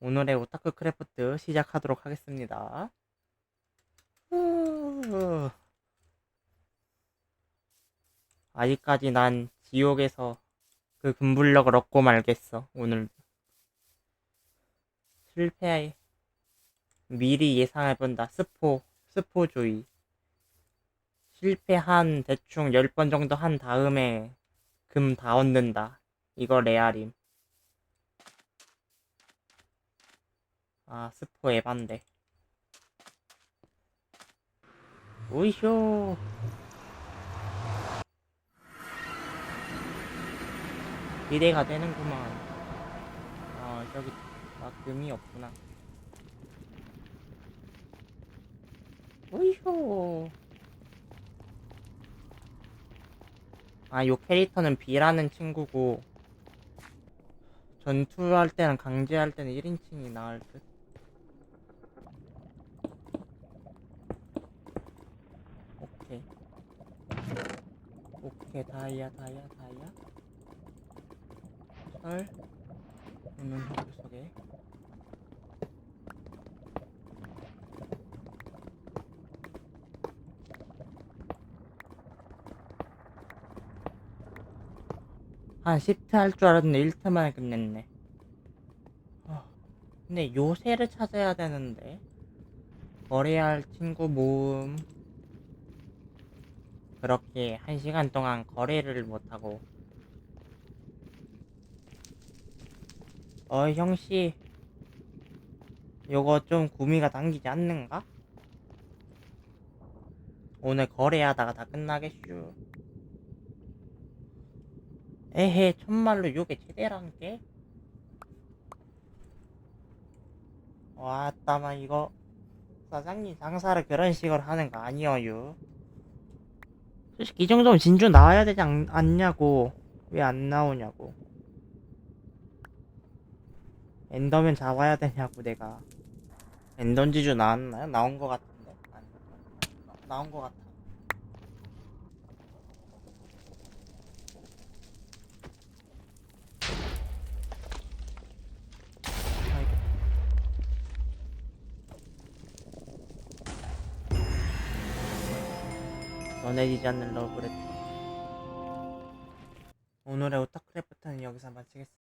오늘의 오타쿠 크래프트 시작하도록 하겠습니다. 후. 아직까지 난 지옥에서 그 금블럭을 얻고 말겠어, 오늘. 실패, 미리 예상해본다. 스포, 스포주의. 실패한 대충 10번 정도 한 다음에 금 다 얻는다. 이거 레알임. 아, 스포 에반데. 오이쇼. 기대가 되는구만. 아, 저기, 아, 금이 없구나. 오이쇼. 아, 요 캐릭터는 B라는 친구고, 전투할 때는 강제할 때는 1인칭이 나을 듯. 오케이. 오케이, 다이아, 다이아, 다이아. 철. 오는 흙 속에. 한 10트 할 줄 알았는데 1트 만에 끝냈네. 어, 근데 요새를 찾아야 되는데. 거래할 친구 모음. 그렇게 한 시간 동안 거래를 못하고. 어, 형씨. 요거 좀 구미가 당기지 않는가? 오늘 거래하다가 다 끝나겠슈. 에헤, 천말로 요게 제대란 게? 왔다마 이거 사장님 장사를 그런 식으로 하는 거 아니어요. 솔직히 이 정도면 진주 나와야 되지 않, 않냐고. 왜 안 나오냐고. 엔더맨 잡아야 되냐고 내가. 엔던 지주 나왔나요? 나온 거 같은데. 아니, 나- 나온 거 같아. 아이고. 너네지지 않는 러브레터 오늘의 오타크래프트는 여기서 마치겠습니다